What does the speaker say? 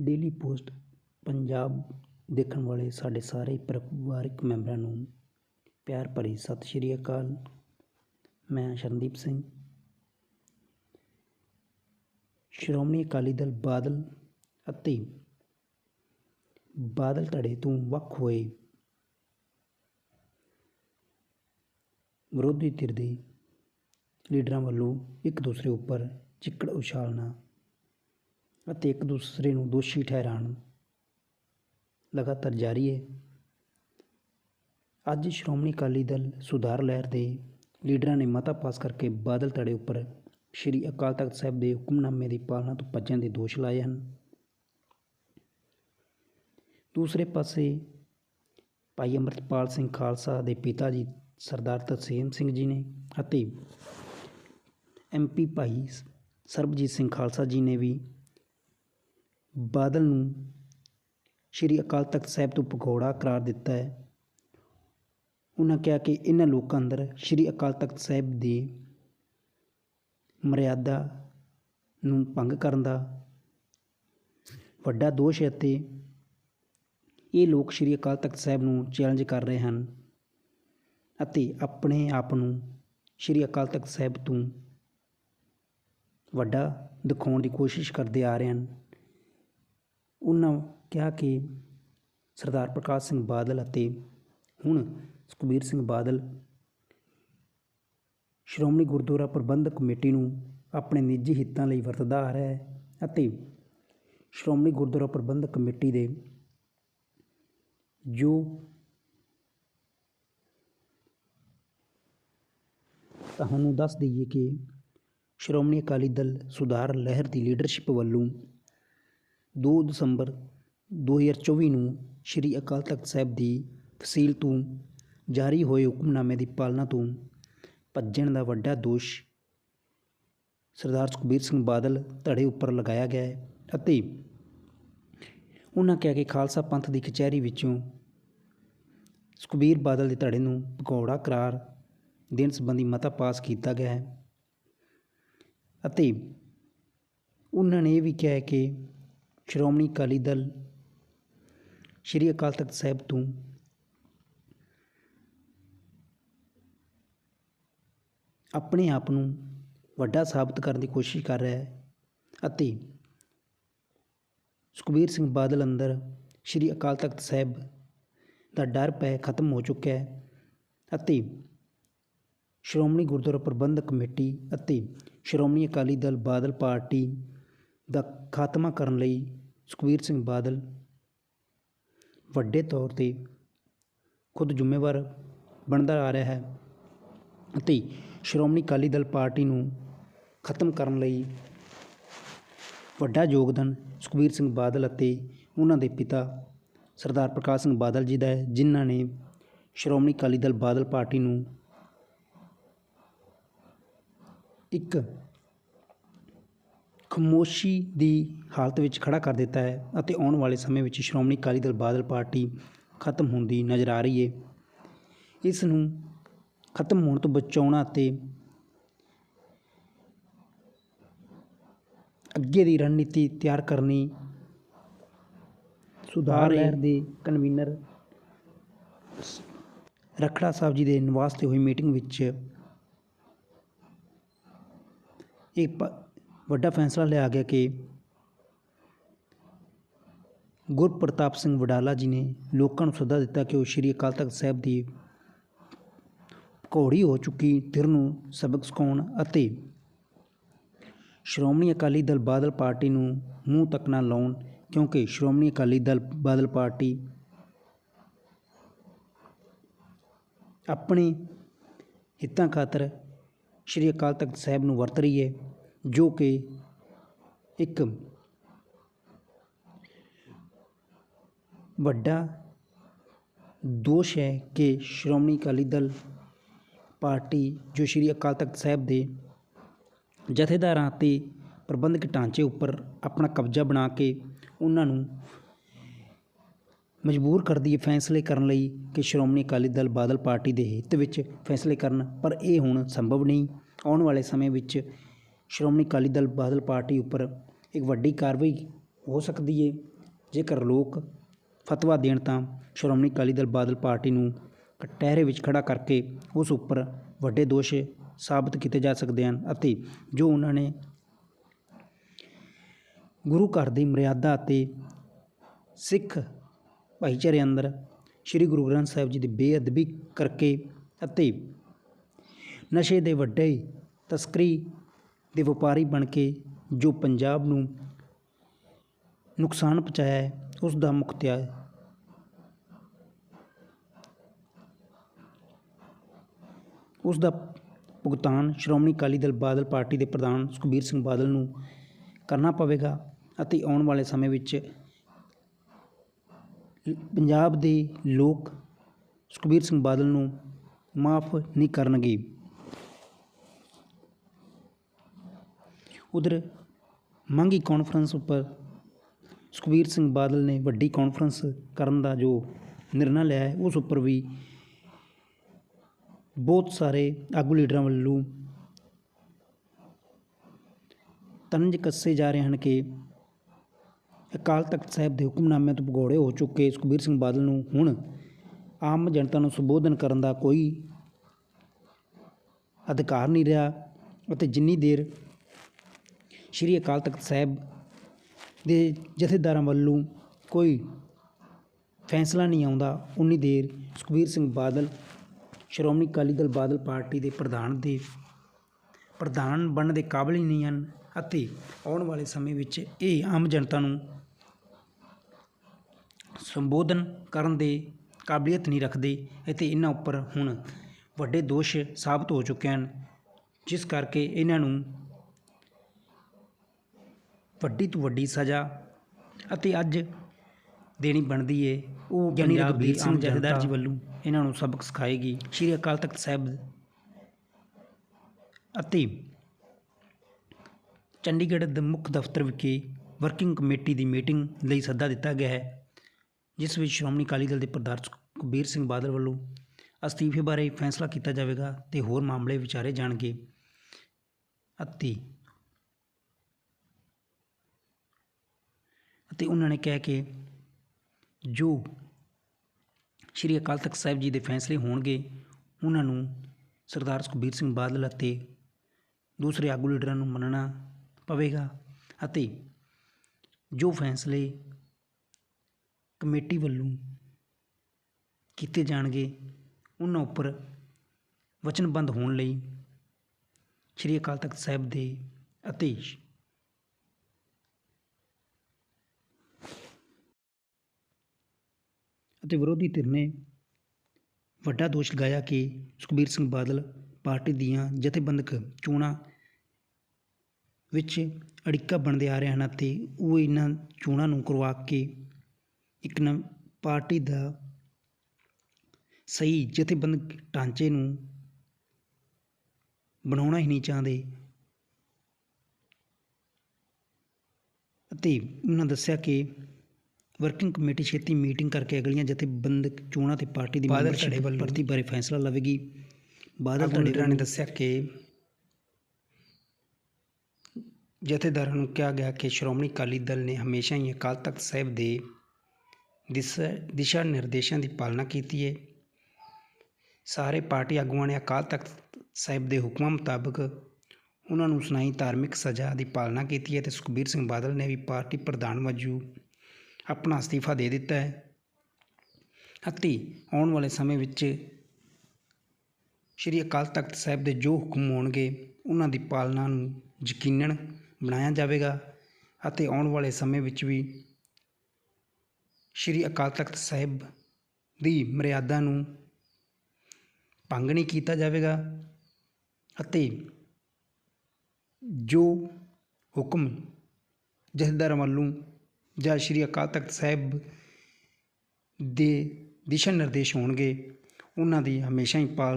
Daily post Punjab ਦੇਖਣ ਵਾਲੇ ਸਾਡੇ ਸਾਰੇ ਪਰਿਵਾਰਕ ਮੈਂਬਰਾਂ ਨੂੰ ਪਿਆਰ ਭਰੀ ਸਤਿ ਸ਼੍ਰੀ ਅਕਾਲ। ਮੈਂ ਸ਼ਰਨਦੀਪ ਸਿੰਘ। ਸ਼੍ਰੋਮਣੀ ਅਕਾਲੀ ਦਲ ਬਾਦਲ ਅਤੇ ਬਾਦਲ ਧੜੇ ਤੋਂ ਵੱਖ ਹੋਏ ਵਿਰੋਧੀ ਧਿਰ ਦੇ ਲੀਡਰਾਂ ਵੱਲੋਂ ਇੱਕ ਦੂਸਰੇ ਉੱਪਰ ਚਿੱਕੜ ਉਛਾਲਣਾ ਅਤੇ ਇੱਕ ਦੂਸਰੇ ਨੂੰ ਦੋਸ਼ੀ ਠਹਿਰਾਉਣ ਲਗਾਤਾਰ ਜਾਰੀ ਹੈ। ਅੱਜ ਸ਼੍ਰੋਮਣੀ ਅਕਾਲੀ ਦਲ ਸੁਧਾਰ ਲਹਿਰ ਦੇ ਲੀਡਰਾਂ ਨੇ ਮਤਾ ਪਾਸ ਕਰਕੇ ਬਾਦਲ ਧੜੇ ਉੱਪਰ ਸ਼੍ਰੀ ਅਕਾਲ ਤਖਤ ਸਾਹਿਬ ਦੇ ਹੁਕਮਨਾਮੇ ਦੀ ਪਾਲਣਾ ਤੋਂ ਭੱਜਣ ਦੇ ਦੋਸ਼ ਲਾਏ ਹਨ। ਦੂਸਰੇ ਪਾਸੇ ਭਾਈ ਅੰਮ੍ਰਿਤਪਾਲ ਸਿੰਘ ਖਾਲਸਾ ਦੇ ਪਿਤਾ ਜੀ ਸਰਦਾਰ ਤਰਸੇਮ ਸਿੰਘ ਜੀ ਨੇ ਅਤੇ ਐਮਪੀ ਭਾਈ ਸਰਬਜੀਤ ਸਿੰਘ ਖਾਲਸਾ ਜੀ ਨੇ ਵੀ ਬਾਦਲ ਨੂੰ ਸ਼੍ਰੀ ਅਕਾਲ ਤਖਤ ਸਾਹਿਬ ਤੋਂ ਭਗੌੜਾ ਕਰਾਰ ਦਿੱਤਾ ਹੈ। ਉਹਨਾਂ ਕਿਹਾ ਕਿ ਇਹਨਾਂ ਲੋਕਾਂ ਅੰਦਰ ਸ਼੍ਰੀ ਅਕਾਲ ਤਖਤ ਸਾਹਿਬ ਦੀ ਮਰਿਆਦਾ ਨੂੰ ਭੰਗ ਕਰਨ ਦਾ ਵੱਡਾ ਦੋਸ਼ ਹੈ ਅਤੇ ਇਹ ਲੋਕ ਸ਼੍ਰੀ ਅਕਾਲ ਤਖਤ ਸਾਹਿਬ ਨੂੰ ਚੈਲੰਜ ਕਰ ਰਹੇ ਹਨ ਅਤੇ ਆਪਣੇ ਆਪ ਨੂੰ ਸ਼੍ਰੀ ਅਕਾਲ ਤਖਤ ਸਾਹਿਬ ਤੋਂ ਵੱਡਾ ਦਿਖਾਉਣ ਦੀ ਕੋਸ਼ਿਸ਼ ਕਰਦੇ ਆ ਰਹੇ ਹਨ। ਉਹਨਾਂ ਕਿਹਾ ਕਿ ਸਰਦਾਰ ਪ੍ਰਕਾਸ਼ ਸਿੰਘ ਬਾਦਲ ਅਤੇ ਹੁਣ ਸੁਖਬੀਰ ਸਿੰਘ ਬਾਦਲ ਸ਼੍ਰੋਮਣੀ ਗੁਰਦੁਆਰਾ ਪ੍ਰਬੰਧਕ ਕਮੇਟੀ ਨੂੰ ਆਪਣੇ ਨਿੱਜੀ ਹਿੱਤਾਂ ਲਈ ਵਰਤਦਾ ਆ ਰਿਹਾ ਹੈ ਅਤੇ ਸ਼੍ਰੋਮਣੀ ਗੁਰਦੁਆਰਾ ਪ੍ਰਬੰਧਕ ਕਮੇਟੀ ਦੇ ਜੋ ਤੁਹਾਨੂੰ ਦੱਸ ਦਈਏ ਕਿ ਸ਼੍ਰੋਮਣੀ ਅਕਾਲੀ ਦਲ ਸੁਧਾਰ ਲਹਿਰ ਦੀ ਲੀਡਰਸ਼ਿਪ ਵੱਲੋਂ 2 ਦਸੰਬਰ 2024 ਨੂੰ ਸ਼੍ਰੀ ਅਕਾਲ ਤਖਤ ਸਾਹਿਬ ਦੀ ਤਹਿਸੀਲ ਤੋਂ ਜਾਰੀ ਹੋਏ ਹੁਕਮਨਾਮੇ ਦੀ ਪਾਲਣਾ ਤੋਂ ਭੱਜਣ ਦਾ ਵੱਡਾ ਦੋਸ਼ ਸਰਦਾਰ ਸੁਖਬੀਰ ਸਿੰਘ ਬਾਦਲ ਧੜੇ ਉੱਪਰ ਲਗਾਇਆ ਗਿਆ ਹੈ ਅਤੇ ਉਹਨਾਂ ਕਿਹਾ ਕਿ ਖਾਲਸਾ ਪੰਥ ਦੀ ਕਚਹਿਰੀ ਵਿੱਚੋਂ ਸੁਖਬੀਰ ਬਾਦਲ ਦੇ ਧੜੇ ਨੂੰ ਭਗੌੜਾ ਕਰਾਰ ਦੇਣ ਸੰਬੰਧੀ ਮਤਾ ਪਾਸ ਕੀਤਾ ਗਿਆ ਹੈ ਅਤੇ ਉਹਨਾਂ ਨੇ ਇਹ ਵੀ ਕਿਹਾ ਹੈ ਕਿ ਸ਼੍ਰੋਮਣੀ ਅਕਾਲੀ ਦਲ ਸ਼੍ਰੀ ਅਕਾਲ ਤਖਤ ਸਾਹਿਬ ਤੋਂ ਆਪਣੇ ਆਪ ਨੂੰ ਵੱਡਾ ਸਾਬਤ ਕਰਨ ਦੀ ਕੋਸ਼ਿਸ਼ ਕਰ ਰਿਹਾ ਹੈ ਅਤੇ ਸੁਖਬੀਰ ਸਿੰਘ ਬਾਦਲ ਅੰਦਰ ਸ਼੍ਰੀ ਅਕਾਲ ਤਖਤ ਸਾਹਿਬ ਦਾ ਡਰ ਪੈ ਖਤਮ ਹੋ ਚੁੱਕਿਆ ਹੈ ਅਤੇ ਸ਼੍ਰੋਮਣੀ ਗੁਰਦੁਆਰਾ ਪ੍ਰਬੰਧਕ ਕਮੇਟੀ ਅਤੇ ਸ਼੍ਰੋਮਣੀ ਅਕਾਲੀ ਦਲ ਬਾਦਲ ਪਾਰਟੀ ਦਾ ਖਾਤਮਾ ਕਰਨ ਲਈ ਸੁਖਬੀਰ ਸਿੰਘ ਬਾਦਲ ਵੱਡੇ ਤੌਰ ਤੇ ਖੁਦ ਜ਼ਿੰਮੇਵਾਰ ਬਣਦਾ ਆ ਰਿਹਾ ਹੈ ਅਤੇ ਸ਼੍ਰੋਮਣੀ ਅਕਾਲੀ ਦਲ ਪਾਰਟੀ ਨੂੰ ਖਤਮ ਕਰਨ ਲਈ ਵੱਡਾ ਯੋਗਦਾਨ ਸੁਖਬੀਰ ਸਿੰਘ ਬਾਦਲ ਅਤੇ ਉਹਨਾਂ ਦੇ ਪਿਤਾ ਸਰਦਾਰ ਪ੍ਰਕਾਸ਼ ਸਿੰਘ ਬਾਦਲ ਜੀ ਦਾ ਹੈ, ਜਿਨ੍ਹਾਂ ਨੇ ਸ਼੍ਰੋਮਣੀ ਅਕਾਲੀ ਦਲ ਬਾਦਲ ਪਾਰਟੀ ਨੂੰ ਇੱਕ ਖਮੋਸ਼ੀ ਦੀ ਹਾਲਤ ਵਿੱਚ ਖੜਾ ਕਰ ਦਿੱਤਾ ਹੈ ਅਤੇ ਆਉਣ ਵਾਲੇ ਸਮੇਂ ਵਿੱਚ ਸ਼੍ਰੋਮਣੀ ਅਕਾਲੀ ਦਲ ਬਾਦਲ ਪਾਰਟੀ ਖਤਮ ਹੁੰਦੀ ਨਜ਼ਰ ਆ ਰਹੀ ਹੈ। ਇਸ ਨੂੰ ਖਤਮ ਹੋਣ ਤੋਂ ਬਚਾਉਣਾ ਅਤੇ ਅੱਗੇ ਦੀ ਰਣਨੀਤੀ ਤਿਆਰ ਕਰਨੀ ਸੁਧਾਰ ਲਹਿਰ ਦੇ ਕਨਵੀਨਰ ਰਖੜਾ ਸਾਹਿਬ ਜੀ ਦੇ ਨਿਵਾਸ ਤੇ ਹੋਈ ਮੀਟਿੰਗ ਵਿੱਚ ਪ- ਵੱਡਾ ਫੈਸਲਾ ਲਿਆ ਗਿਆ ਕਿ ਗੁਰਪ੍ਰਤਾਪ ਸਿੰਘ ਵਡਾਲਾ ਜੀ ਨੇ ਲੋਕਾਂ ਨੂੰ ਸੱਦਾ ਦਿੱਤਾ ਕਿ ਉਹ ਸ਼੍ਰੀ ਅਕਾਲ ਤਖਤ ਸਾਹਿਬ ਦੀ ਘੋੜੀ ਹੋ ਚੁੱਕੀ ਧਿਰ ਨੂੰ ਸਬਕ ਸਿਖਾਉਣ ਅਤੇ ਸ਼੍ਰੋਮਣੀ ਅਕਾਲੀ ਦਲ ਬਾਦਲ ਪਾਰਟੀ ਨੂੰ ਮੂੰਹ ਤੱਕ ਨਾ ਲਾਉਣ, ਕਿਉਂਕਿ ਸ਼੍ਰੋਮਣੀ ਅਕਾਲੀ ਦਲ ਬਾਦਲ ਪਾਰਟੀ ਆਪਣੇ ਹਿੱਤਾਂ ਖਾਤਰ ਸ਼੍ਰੀ ਅਕਾਲ ਤਖਤ ਸਾਹਿਬ ਨੂੰ ਵਰਤ ਰਹੀ ਹੈ। ਜੋ ਕਿ ਇੱਕ ਵੱਡਾ ਦੋਸ਼ ਹੈ ਕਿ ਸ਼੍ਰੋਮਣੀ ਅਕਾਲੀ ਦਲ ਪਾਰਟੀ ਜੋ ਸ਼੍ਰੀ ਅਕਾਲ ਤਖਤ ਸਾਹਿਬ ਦੇ ਜਥੇਦਾਰਾਂ ਅਤੇ ਪ੍ਰਬੰਧਕ ਢਾਂਚੇ ਉੱਪਰ ਆਪਣਾ ਕਬਜ਼ਾ ਬਣਾ ਕੇ ਉਹਨਾਂ ਨੂੰ ਮਜਬੂਰ ਕਰਦੀ ਹੈ, ਫੈਸਲੇ ਕਰਨ ਲਈ ਕਿ ਸ਼੍ਰੋਮਣੀ ਅਕਾਲੀ ਦਲ ਬਾਦਲ ਪਾਰਟੀ ਦੇ ਹਿੱਤ ਵਿੱਚ ਫੈਸਲੇ ਕਰਨ, ਪਰ ਇਹ ਹੁਣ ਸੰਭਵ ਨਹੀਂ। ਆਉਣ ਵਾਲੇ ਸਮੇਂ ਵਿੱਚ ਸ਼੍ਰੋਮਣੀ ਅਕਾਲੀ ਦਲ ਬਾਦਲ ਪਾਰਟੀ ਉੱਪਰ ਇੱਕ ਵੱਡੀ ਕਾਰਵਾਈ ਹੋ ਸਕਦੀ ਹੈ ਜੇਕਰ ਲੋਕ ਫਤਵਾ ਦੇਣ ਤਾਂ ਸ਼੍ਰੋਮਣੀ ਅਕਾਲੀ ਦਲ ਬਾਦਲ ਪਾਰਟੀ ਨੂੰ ਕਟਹਿਰੇ ਵਿੱਚ ਖੜ੍ਹਾ ਕਰਕੇ ਉਸ ਉੱਪਰ ਵੱਡੇ ਦੋਸ਼ ਸਾਬਤ ਕੀਤੇ ਜਾ ਸਕਦੇ ਹਨ ਅਤੇ ਜੋ ਉਹਨਾਂ ਨੇ ਗੁਰੂ ਘਰ ਦੀ ਮਰਿਆਦਾ ਅਤੇ ਸਿੱਖ ਭਾਈਚਾਰੇ ਅੰਦਰ ਸ੍ਰੀ ਗੁਰੂ ਗ੍ਰੰਥ ਸਾਹਿਬ ਜੀ ਦੀ ਬੇਅਦਬੀ ਕਰਕੇ ਅਤੇ ਨਸ਼ੇ ਦੇ ਵੱਡੇ ਤਸਕਰੀ ਦੇ ਵਪਾਰੀ ਬਣ ਕੇ ਜੋ ਪੰਜਾਬ ਨੂੰ ਨੁਕਸਾਨ ਪਹੁੰਚਾਇਆ ਹੈ, ਉਸ ਦਾ ਮੁਖਤਿਆ ਉਸ ਦਾ ਭੁਗਤਾਨ ਸ਼੍ਰੋਮਣੀ ਅਕਾਲੀ ਦਲ ਬਾਦਲ ਪਾਰਟੀ ਦੇ ਪ੍ਰਧਾਨ ਸੁਖਬੀਰ ਸਿੰਘ ਬਾਦਲ ਨੂੰ ਕਰਨਾ ਪਵੇਗਾ ਅਤੇ ਆਉਣ ਵਾਲੇ ਸਮੇਂ ਵਿੱਚ ਪੰਜਾਬ ਦੇ ਲੋਕ ਸੁਖਬੀਰ ਸਿੰਘ ਬਾਦਲ ਨੂੰ ਮਾਫ ਨਹੀਂ ਕਰਨਗੇ। ਉਧਰ ਮੰਗੀ ਕਾਨਫਰੰਸ ਉੱਪਰ ਸੁਖਬੀਰ ਸਿੰਘ ਬਾਦਲ ਨੇ ਵੱਡੀ ਕਾਨਫਰੰਸ ਕਰਨ ਦਾ ਜੋ ਨਿਰਣਾ ਲਿਆ ਹੈ, ਉਸ ਉੱਪਰ ਵੀ ਬਹੁਤ ਸਾਰੇ ਆਗੂ ਲੀਡਰਾਂ ਵੱਲੋਂ ਤਨਜ ਕੱਸੇ ਜਾ ਰਹੇ ਹਨ ਕਿ ਅਕਾਲ ਤਖਤ ਸਾਹਿਬ ਦੇ ਹੁਕਮਨਾਮਿਆਂ ਤੋਂ ਭਗੌੜੇ ਹੋ ਚੁੱਕੇ ਸੁਖਬੀਰ ਸਿੰਘ ਬਾਦਲ ਨੂੰ ਹੁਣ ਆਮ ਜਨਤਾ ਨੂੰ ਸੰਬੋਧਨ ਕਰਨ ਦਾ ਕੋਈ ਅਧਿਕਾਰ ਨਹੀਂ ਰਿਹਾ ਅਤੇ ਜਿੰਨੀ ਦੇਰ ਸ਼੍ਰੀ ਅਕਾਲ ਤਖਤ ਸਾਹਿਬ ਦੇ ਜਥੇਦਾਰਾਂ ਵੱਲੋਂ ਕੋਈ ਫੈਸਲਾ ਨਹੀਂ ਆਉਂਦਾ, ਉਨੀ ਦੇਰ ਸੁਖਬੀਰ ਸਿੰਘ ਬਾਦਲ, ਸ਼੍ਰੋਮਣੀ ਅਕਾਲੀ ਦਲ ਬਾਦਲ ਪਾਰਟੀ ਦੇ ਪ੍ਰਧਾਨ ਦੇ ਪ੍ਰਧਾਨ ਬਣਨ ਦੇ ਕਾਬਿਲ ਹੀ ਨਹੀਂ ਹਨ ਅਤੇ ਆਉਣ ਵਾਲੇ ਸਮੇਂ ਵਿੱਚ ਇਹ ਆਮ ਜਨਤਾ ਨੂੰ ਸੰਬੋਧਨ ਕਰਨ ਦੇ ਕਾਬਲੀਅਤ ਨਹੀਂ ਰੱਖਦੇ ਅਤੇ ਇਹਨਾਂ ਉੱਪਰ ਹੁਣ ਵੱਡੇ ਦੋਸ਼ ਸਾਬਤ ਹੋ ਚੁੱਕੇ ਹਨ, ਜਿਸ ਕਰਕੇ ਇਹਨਾਂ ਨੂੰ ਵੱਡੀ ਤੋਂ ਵੱਡੀ ਸਜ਼ਾ ਅਤੇ ਅੱਜ ਦੇਣੀ ਬਣਦੀ ਏ। ਉਹ ਗਿਆਨੀ ਰਘਬੀਰ ਸਿੰਘ ਜਥੇਦਾਰ ਜੀ ਵੱਲੋਂ ਇਹਨਾਂ ਨੂੰ ਸਬਕ ਸਿਖਾਏਗੀ। ਸ਼੍ਰੀ ਅਕਾਲ ਤਖਤ ਸਾਹਿਬ ਅਤੇ ਚੰਡੀਗੜ੍ਹ ਦੇ ਮੁੱਖ ਦਫ਼ਤਰ ਵਿਖੇ ਵਰਕਿੰਗ ਕਮੇਟੀ ਦੀ ਮੀਟਿੰਗ ਲਈ ਸੱਦਾ ਦਿੱਤਾ ਗਿਆ ਹੈ ਜਿਸ ਵਿੱਚ ਸ਼੍ਰੋਮਣੀ ਅਕਾਲੀ ਦਲ ਦੇ ਪ੍ਰਧਾਨ ਸੁਖਬੀਰ ਸਿੰਘ ਬਾਦਲ ਵੱਲੋਂ ਅਸਤੀਫੇ ਬਾਰੇ ਫੈਸਲਾ ਕੀਤਾ ਜਾਵੇਗਾ ਤੇ ਹੋਰ ਮਾਮਲੇ ਵਿਚਾਰੇ ਜਾਣਗੇ ਅਤੇ ਅਤੇ ਉਹਨਾਂ ਨੇ ਕਿਹਾ ਕਿ ਜੋ ਸ਼੍ਰੀ ਅਕਾਲ ਤਖਤ ਸਾਹਿਬ ਜੀ ਦੇ ਫੈਸਲੇ ਹੋਣਗੇ, ਉਹਨਾਂ ਨੂੰ ਸਰਦਾਰ ਸੁਖਬੀਰ ਸਿੰਘ ਬਾਦਲ ਅਤੇ ਦੂਸਰੇ ਆਗੂ ਲੀਡਰਾਂ ਨੂੰ ਮੰਨਣਾ ਪਵੇਗਾ ਅਤੇ ਜੋ ਫੈਸਲੇ ਕਮੇਟੀ ਵੱਲੋਂ ਕੀਤੇ ਜਾਣਗੇ, ਉਹਨਾਂ ਉੱਪਰ ਵਚਨਬੰਦ ਹੋਣ ਲਈ ਸ਼੍ਰੀ ਅਕਾਲ ਤਖਤ ਸਾਹਿਬ ਦੇ ਅਤੇ ਅਤੇ ਵਿਰੋਧੀ ਧਿਰ ਨੇ ਵੱਡਾ ਦੋਸ਼ ਲਗਾਇਆ ਕਿ ਸੁਖਬੀਰ ਸਿੰਘ ਬਾਦਲ ਪਾਰਟੀ ਦੀਆਂ ਜਥੇਬੰਦਕ ਚੋਣਾਂ ਵਿੱਚ ਅੜਿੱਕਾ ਬਣਦੇ ਆ ਰਹੇ ਹਨ ਅਤੇ ਉਹ ਇਹਨਾਂ ਚੋਣਾਂ ਨੂੰ ਕਰਵਾ ਕੇ ਇੱਕ ਨ ਪਾਰਟੀ ਦਾ ਸਹੀ ਜਥੇਬੰਦਕ ਢਾਂਚੇ ਨੂੰ ਬਣਾਉਣਾ ਹੀ ਨਹੀਂ ਚਾਹੁੰਦੇ ਅਤੇ ਉਹਨਾਂ ਦੱਸਿਆ ਕਿ ਵਰਕਿੰਗ ਕਮੇਟੀ ਛੇਤੀ ਮੀਟਿੰਗ ਕਰਕੇ ਅਗਲੀਆਂ ਜਥੇਬੰਦਕ ਚੋਣਾਂ ਤੇ ਪਾਰਟੀ ਦੀ ਬਾਦਲ ਧੜੇ ਵੱਲੋਂ ਭਰਤੀ ਬਾਰੇ ਫੈਸਲਾ ਲਵੇਗੀ। ਬਾਦਲ ਧੜੇ ਨੇ ਦੱਸਿਆ ਕਿ ਜਥੇਦਾਰਾਂ ਨੂੰ ਕਿਹਾ ਗਿਆ ਕਿ ਸ਼੍ਰੋਮਣੀ ਅਕਾਲੀ ਦਲ ਨੇ ਹਮੇਸ਼ਾ ਹੀ ਅਕਾਲ ਤਖਤ ਸਾਹਿਬ ਦੇ ਦਿਸ਼ਾ ਦਿਸ਼ਾ ਨਿਰਦੇਸ਼ਾਂ ਦੀ ਪਾਲਣਾ ਕੀਤੀ ਹੈ। ਸਾਰੇ ਪਾਰਟੀ ਆਗੂਆਂ ਨੇ ਅਕਾਲ ਤਖਤ ਸਾਹਿਬ ਦੇ ਹੁਕਮਾਂ ਮੁਤਾਬਕ ਉਹਨਾਂ ਨੂੰ ਸੁਣਾਈ ਧਾਰਮਿਕ ਸਜ਼ਾ ਦੀ ਪਾਲਣਾ ਕੀਤੀ ਹੈ ਤੇ ਸੁਖਬੀਰ ਸਿੰਘ ਬਾਦਲ ਨੇ ਵੀ ਪਾਰਟੀ ਪ੍ਰਧਾਨ ਵਜੋਂ ਆਪਣਾ ਅਸਤੀਫਾ ਦੇ ਦਿੱਤਾ ਹੈ। ਅਤੇ ਆਉਣ ਵਾਲੇ ਸਮੇਂ ਵਿੱਚ ਸ਼੍ਰੀ ਅਕਾਲ ਤਖਤ ਸਾਹਿਬ ਦੇ ਜੋ ਹੁਕਮ ਹੋਣਗੇ, ਉਹਨਾਂ ਦੀ ਪਾਲਣਾ ਨੂੰ ਯਕੀਨਨ ਬਣਾਇਆ ਜਾਵੇਗਾ ਅਤੇ ਆਉਣ ਵਾਲੇ ਸਮੇਂ ਵਿੱਚ ਵੀ ਸ਼੍ਰੀ ਅਕਾਲ ਤਖਤ ਸਾਹਿਬ ਦੀ ਮਰਿਆਦਾ ਨੂੰ ਭੰਗ ਨਹੀਂ ਕੀਤਾ ਜਾਵੇਗਾ ਅਤੇ ਜੋ ਹੁਕਮ ਜਥੇਦਾਰ ਵੱਲੋਂ ਜਾਂ ਸ਼੍ਰੀ ਅਕਾਲ ਤਖਤ ਸਾਹਿਬ ਦੇ ਦਿਸ਼ਾ ਨਿਰਦੇਸ਼ ਹੋਣਗੇ ਉਹਨਾਂ ਦੀ ਹਮੇਸ਼ਾ ਹੀ ਪਾਲਣਾ